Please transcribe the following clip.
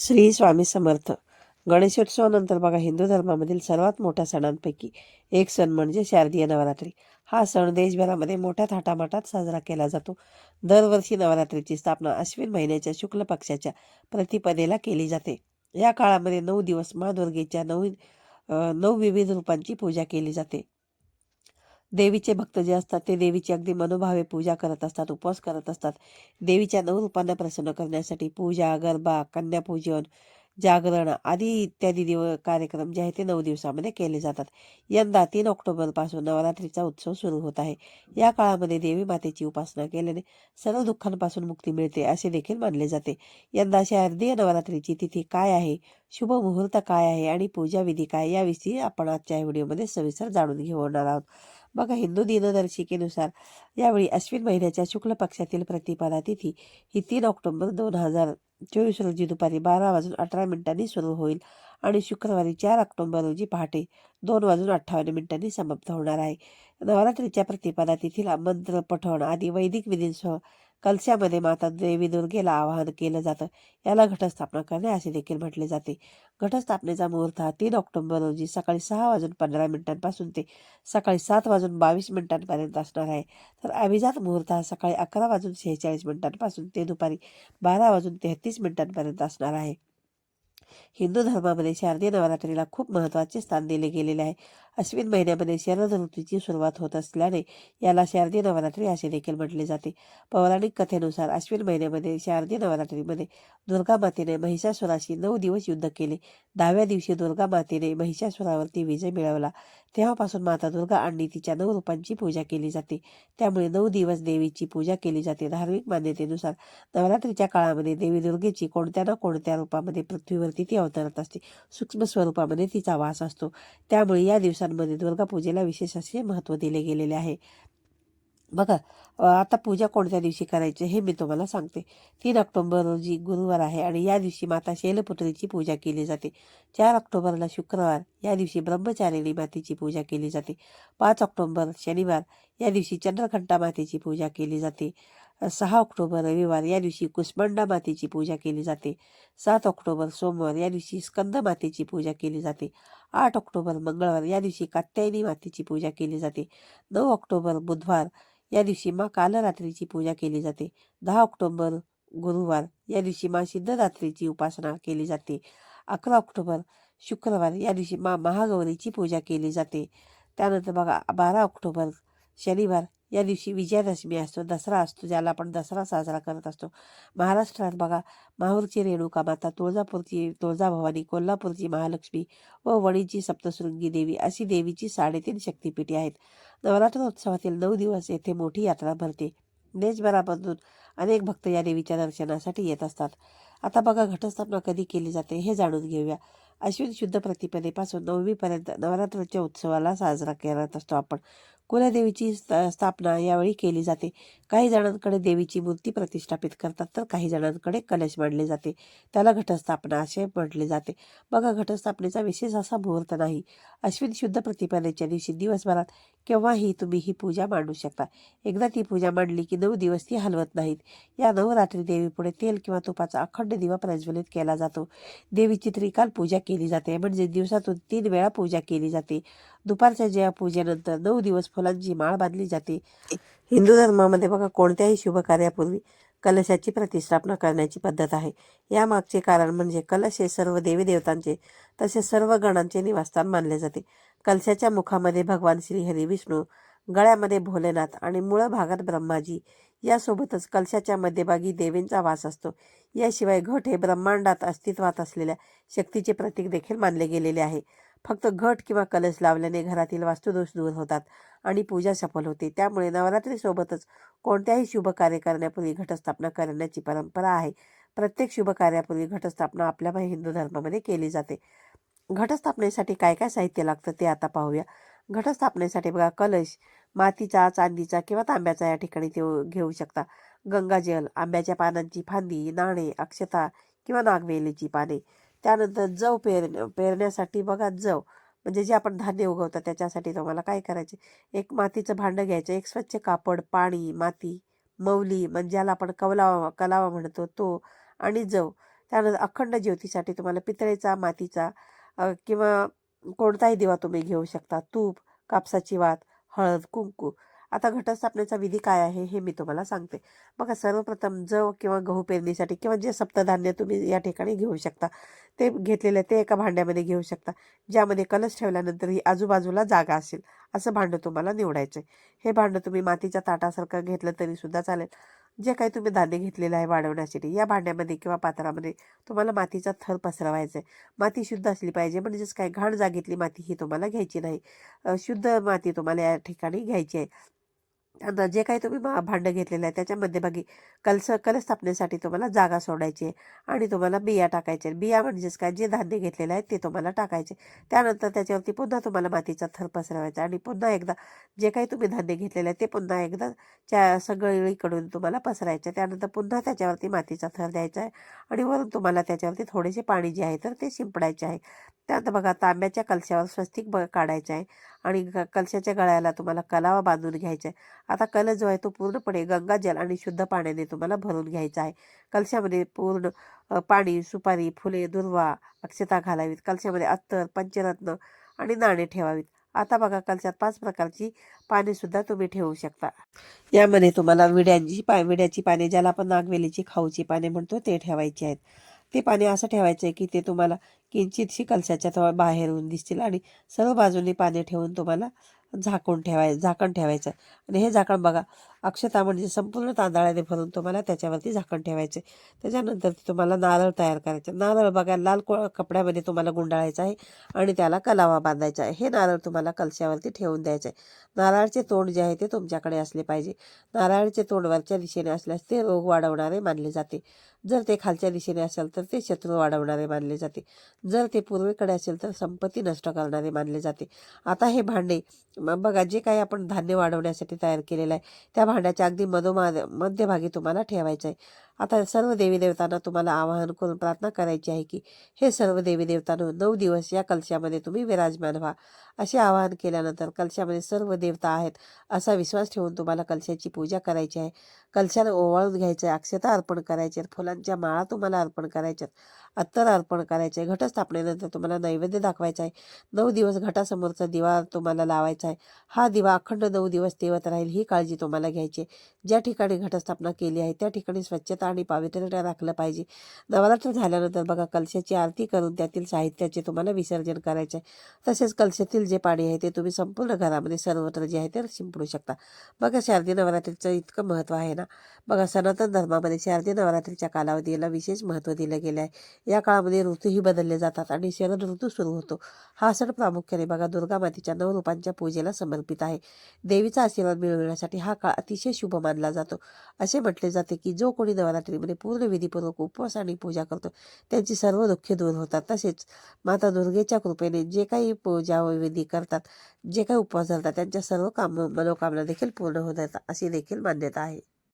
श्री स्वामी समर्थ. गणेशोत्सवानंतर बघा हिंदू धर्मामधील सर्वात मोठ्या सणांपैकी एक सण म्हणजे शारदीय नवरात्री. हा सण देशभरामध्ये मोठ्या थाटामाटात साजरा केला जातो. दरवर्षी नवरात्रीची स्थापना अश्विन महिन्याच्या शुक्ल पक्षाच्या प्रतिपदेला केली जाते. या काळामध्ये नऊ दिवस मा दुर्गेच्या नऊ नऊ विविध रूपांची पूजा केली जाते. देवीचे भक्त जे असतात ते देवीची अगदी मनोभावे पूजा करत असतात उपवास करत असतात. देवीच्या नऊ रूपांना प्रसन्न करण्यासाठी पूजा गरबा कन्यापूजन जागरण आदी इत्यादी दिव कार्यक्रम जे आहे ते नऊ दिवसामध्ये केले जातात. यंदा तीन ऑक्टोबरपासून नवरात्रीचा उत्सव सुरू होत आहे. या काळामध्ये देवी मातेची उपासना केल्याने सर्व दुःखांपासून मुक्ती मिळते असे देखील मानले जाते. यंदा शारदीय नवरात्रीची तिथी काय आहे? शुभ मुहूर्त काय आहे? आणि पूजा विधी काय? याविषयी आपण आजच्या व्हिडिओमध्ये सविस्तर जाणून घेणार आहोत. बघा हिंदू दिनदर्शिकेनुसार यावेळी अश्विन महिन्याच्या शुक्ल पक्षातील प्रतिपदा तिथी ही तीन ऑक्टोबर दोन हजार चोवीस रोजी दुपारी बारा वाजून अठरा मिनिटांनी सुरू होईल आणि शुक्रवारी चार ऑक्टोबर रोजी पहाटे दोन वाजून अठ्ठावन्न मिनिटांनी समाप्त होणार आहे. नवरात्रीच्या प्रतिपदा तिथीला मंत्र पठण आदी वैदिक विधींसह कलशामध्ये माता देवी दुर्गेला आवाहन केलं जातं. याला घटस्थापना करणे असे देखील म्हटले जाते. घटस्थापनेचा मुहूर्त हा तीन ऑक्टोबर रोजी सकाळी सहा वाजून पंधरा मिनिटांपासून ते सकाळी सात वाजून बावीस मिनिटांपर्यंत असणार आहे. तर अभिजात मुहूर्त हा सकाळी अकरा वाजून शेहेचाळीस मिनिटांपासून ते दुपारी बारा वाजून तेहतीस मिनिटांपर्यंत असणार आहे. हिंदू धर्मामध्ये शारदीय नवरात्रीला खूप महत्त्वाचे स्थान दिले गेलेले आहे. अश्विन महिन्यामध्ये शरद ऋतूची सुरुवात होत असल्याने याला शारदीय नवरात्री असे देखील म्हटले जाते. पौराणिक कथेनुसार अश्विन महिन्यामध्ये शारदीय नवरात्रीमध्ये दुर्गा मातेने महिषासुराशी नऊ दिवस युद्ध केले. दहाव्या दिवशी दुर्गा मातेने महिषासुरावरती विजय मिळवला. तेव्हापासून माता दुर्गा आणि तिच्या नऊ रूपांची पूजा केली जाते. त्यामुळे नऊ दिवस देवीची पूजा केली जाते. धार्मिक मान्यतेनुसार नवरात्रीच्या काळामध्ये देवी दुर्गेची कोणत्या ना कोणत्या रूपामध्ये पृथ्वीवरती ती अवतरत असते. सूक्ष्म स्वरूपामध्ये तिचा वास असतो. त्यामुळे या दिवसात दुर्गा पूजेला विशेष असे महत्त्व दिले गेलेले आहे. बघा आता पूजा कोणत्या दिवशी करायची हे मी तुम्हाला सांगते. तीन ऑक्टोबर रोजी गुरुवार आहे आणि या दिवशी माता शैलपुत्रीची पूजा केली जाते. चार ऑक्टोबरला शुक्रवार या दिवशी ब्रह्मचारिणी मातेची पूजा केली जाते. पाच ऑक्टोबर शनिवार या दिवशी चंद्रघंटा मातेची पूजा केली जाते. सहा ऑक्टोबर रविवार या दिवशी कुष्मांडा मातेची पूजा केली जाते. सात ऑक्टोबर सोमवार या दिवशी स्कंद मातेची पूजा केली जाते. आठ ऑक्टोबर मंगळवार या दिवशी कात्यायनी मातेची पूजा केली जाते. नऊ ऑक्टोबर बुधवार या दिवशी मा कालरात्रीची पूजा केली जाते. दहा ऑक्टोबर गुरुवार या दिवशी मा सिद्धरात्रीची उपासना केली जाते. अकरा ऑक्टोबर शुक्रवार या दिवशी मा महागौरीची पूजा केली जाते. त्यानंतर बघा बारा ऑक्टोबर शनिवार या दिवशी विजयादशमी असतो दसरा असतो ज्याला आपण दसरा साजरा करत असतो. महाराष्ट्रात बघा माहूरची रेणुका माता तुळजापूरची तुळजाभवानी कोल्हापूरची महालक्ष्मी व वणीची सप्तशृंगी देवी अशी देवीची साडेतीन शक्तिपीठे आहेत. नवरात्रोत्सवातील नऊ दिवस येथे मोठी यात्रा भरते. देशभरामधून अनेक भक्त या देवीच्या दर्शनासाठी येत असतात. आता बघा घटस्थापना कधी केली जाते हे जाणून घेऊया. अश्विन शुद्ध प्रतिपदेपासून नवमीपर्यंत नवरात्राच्या उत्सवाला साजरा करत असतो आपण. कुलदेवीची स्त- स्थापना यावेळी केली जाते. काही जणांकडे देवीची मूर्ती प्रतिष्ठापित करतात तर काही जणांकडे कलश मांडले जाते. त्याला घटस्थापना असे म्हटले जाते. बघा घटस्थापनेचा विशेष असा मुहूर्त नाही. अश्विन शुद्ध प्रतिपदेच्या दिवशी दिवसभरात केव्हाही तुम्ही ही पूजा मांडू शकता. एकदा ती पूजा मांडली की नऊ दिवस ती हलवत नाहीत. या नवरात्री देवीपुढे तेल किंवा तुपाचा अखंड दिवा प्रज्वलित केला जातो. देवीची त्रिकाल पूजा केली जाते. म्हणजे दिवसातून तीन वेळा पूजा केली जाते. दुपारच्या ज्या पूजेनंतर नऊ दिवस फुलांची माळ बांधली जाते. हिंदू धर्मामध्ये बघा कोणत्याही शुभ कार्यापूर्वी कलशाची प्रतिष्ठापना करण्याची पद्धत आहे. यामागचे कारण म्हणजे कलश हे सर्व देवीदेवतांचे तसेच सर्व गणांचे निवासस्थान मानले जाते. कलशाच्या मुखामध्ये भगवान श्रीहरी विष्णू गळ्यामध्ये भोलेनाथ आणि मूळ भागात ब्रह्माजी यासोबतच कलशाच्या मध्यभागी देवींचा वास असतो. याशिवाय घट हे ब्रह्मांडात अस्तित्वात असलेल्या शक्तीचे प्रतीक देखील मानले गेलेले आहे. फक्त घट किंवा कलश लावल्याने घरातील वास्तुदोष दूर होतात आणि पूजा सफल होते. त्यामुळे नवरात्रीसोबतच कोणत्याही शुभ कार्य करण्यापूर्वी घटस्थापना करण्याची परंपरा आहे. प्रत्येक शुभ कार्यापूर्वी घटस्थापना आपल्या हिंदू धर्मामध्ये केली जाते. घटस्थापनेसाठी काय काय साहित्य लागतं ते आता पाहूया. घटस्थापनेसाठी बघा कलश मातीचा चांदीचा किंवा तांब्याचा या ठिकाणी ते घेऊ शकता. गंगाजल आंब्याच्या पानांची फांदी नाणे अक्षता किंवा नागवेलीची पाने. त्यानंतर जव पेर पेरण्यासाठी बघा जव. म्हणजे जे आपण धान्य उगवतं त्याच्यासाठी तुम्हाला काय करायचे? एक मातीचं भांडं घ्यायचं. एक स्वच्छ कापड पाणी माती मौली म्हणजे ज्याला आपण कवलावा कलावा म्हणतो तो आणि जव. त्यानंतर अखंड ज्योतीसाठी तुम्हाला पितळेचा मातीचा किंवा कोणताही दिवा तुम्ही घेऊ शकता. तूप कापसाची वात हळद कुंकू. आता घटस्थापनेचा विधी काय आहे हे मी तुम्हाला सांगते. बघा सर्वप्रथम जव किंवा गहू पेरणीसाठी किंवा जे सप्तधान्य तुम्ही या ठिकाणी घेऊ शकता. ते घेतलेले ते एका भांड्यामध्ये घेऊ शकता. ज्यामध्ये कलश ठेवल्यानंतर ही आजूबाजूला जागा असेल असं भांडं तुम्हाला निवडायचं आहे हे भांडं तुम्ही मातीच्या ताटासारखं घेतलं तरी सुद्धा चालेल. जे काही तुम्ही धान्य घेतलेलं आहे वाढवण्यासाठी या भांड्यामध्ये किंवा पात्रामध्ये तुम्हाला मातीचा थर पसरवायचा आहे. माती शुद्ध असली पाहिजे म्हणजेच काय घाण जागेतली माती ही तुम्हाला घ्यायची नाही. शुद्ध माती तुम्हाला या ठिकाणी घ्यायची आहे. आता जे काही तुम्ही भा- भांडं घेतलेलं आहे त्याच्या मध्यभागी कलस कल स्थापनेसाठी तुम्हाला जागा सोडायची आहे आणि तुम्हाला बिया टाकायचे बिया म्हणजेच काय? जे धान्य घेतलेलं आहे ते तुम्हाला टाकायचे त्यानंतर त्याच्यावरती पुन्हा तुम्हाला मातीचा थर पसरवायचा आणि पुन्हा एकदा जे काही तुम्ही धान्य घेतलेलं आहे ते पुन्हा एकदा त्या सगळीकडून तुम्हाला पसरायचं त्यानंतर पुन्हा त्याच्यावरती मातीचा थर द्यायचा आहे आणि वरून तुम्हाला त्याच्यावरती थोडेसे पाणी जे आहे तर ते शिंपडायचे आहे. त्यानंतर बघा तांब्याच्या कलशावर स्वस्तिक ब काढायचं आहे आणि ग- कलशाच्या गळ्याला तुम्हाला कलावा बांधून घ्यायचा आहे. आता कलश जो आहे तो पूर्णपणे गंगाजल आणि शुद्ध पाण्याने तुम्हाला भरून घ्यायचा आहे. कलशामध्ये पूर्ण पाणी सुपारी फुले दुर्वा अक्षता घालावीत. कलशामध्ये अत्तर पंचरत्न आणि नाणे ठेवावीत. आता बघा कलशात पाच प्रकारची पाने सुद्धा तुम्ही ठेवू शकता. यामध्ये तुम्हाला विड्यांची पा विड्याची पाने ज्याला आपण नागवेलीची खाऊची पाने म्हणतो ते ठेवायची आहेत. ते पाने असं ठेवायचं आहे की ते तुम्हाला किंचितशी कलशाच्या थोडं बाहेरून दिसतील आणि सर्व बाजूंनी पाने ठेवून तुम्हाला झाकून ठेवाय झाकण ठेवायचं आणि हे झाकण बघा अक्षता म्हणजे संपूर्ण तांदळाने भरून तुम्हाला त्याच्यावरती झाकण ठेवायचे त्याच्यानंतर तुम्हाला नारळ तयार करायचं. नारळ बघा लाल को कपड्यामध्ये तुम्हाला गुंडाळायचं आहे आणि त्याला कलावा बांधायचा आहे. हे नारळ तुम्हाला कलशावरती ठेवून द्यायचं आहे नारळाचे तोंड जे आहे ते तुमच्याकडे असले पाहिजे. नारळाचे तोंड वरच्या दिशेने असल्यास ते रोग वाढवणारे मानले जाते. जर ते खालच्या दिशेने असेल तर ते शत्रू वाढवणारे मानले जाते. जर ते पूर्वेकडे असेल तर संपत्ती नष्ट करणारे मानले जाते. आता हे भांडे बघा जे काही आपण धान्य वाढवण्यासाठी तयार केलेलं आहे त्या भांड्याच्या अगदी मधोमा मध्यभागी तुम्हाला ठेवायचं आहे. आता सर्व देवी देवतांना तुम्हाला आवाहन करून प्रार्थना करायची आहे की हे सर्व देवी देवतांनो नऊ दिवस या कलशामध्ये तुम्ही विराजमान व्हा. असे आवाहन केल्यानंतर कलशामध्ये सर्व देवता आहेत असा विश्वास ठेवून तुम्हाला कलशाची पूजा करायची आहे. कलशाला ओवाळून घ्यायचं आहे अक्षता अर्पण करायचे आहेत फुलांच्या माळा तुम्हाला अर्पण करायच्यात अत्तर अर्पण करायचे आहे. घटस्थापनेनंतर तुम्हाला नैवेद्य दाखवायचा आहे. नऊ दिवस घटासमोरचा दिवा तुम्हाला लावायचा आहे. हा दिवा अखंड नऊ दिवस तेवत राहील ही काळजी तुम्हाला घ्यायची आहे. ज्या ठिकाणी घटस्थापना केली आहे त्या ठिकाणी स्वच्छता आणि पावित्र्य राखलं पाहिजे. नवरात्र झाल्यानंतर बघा कलशाची आरती करून त्यातील साहित्याचे तुम्हाला विसर्जन करायचे आहे. तसेच कलशातील जे पाणी आहे ते तुम्ही संपूर्ण घरामध्ये सर्वत्र जे आहे ते शिंपडू शकता. बघा शारदीय नवरात्रीचं इतकं महत्त्व आहे ना? बघा सनातन धर्मामध्ये शारदीय नवरात्रीच्या कालावधीला विशेष महत्त्व दिलं गेलं आहे. या काळामध्ये ऋतूही बदलले जातात आणि शरद ऋतू सुरू होतो. हा सण प्रामुख्याने बघा दुर्गा मातेच्या नऊ रूपांच्या पूजेला समर्पित आहे. देवीचा आशीर्वाद मिळवण्यासाठी हा काळ अतिशय शुभ मानला जातो. असे म्हटले जाते की जो कोणी नवरात्रीमध्ये पूर्ण विधीपूर्वक उपवास आणि पूजा करतो. त्यांची सर्व दुःखे दूर होतात. तसेच माता दुर्गेच्या कृपेने जे काही पूजा विधी करतात जे काही उपवास धरतात त्यांच्या सर्व काम मनोकामना देखील पूर्ण होतात अशी देखील मान्यता आहे.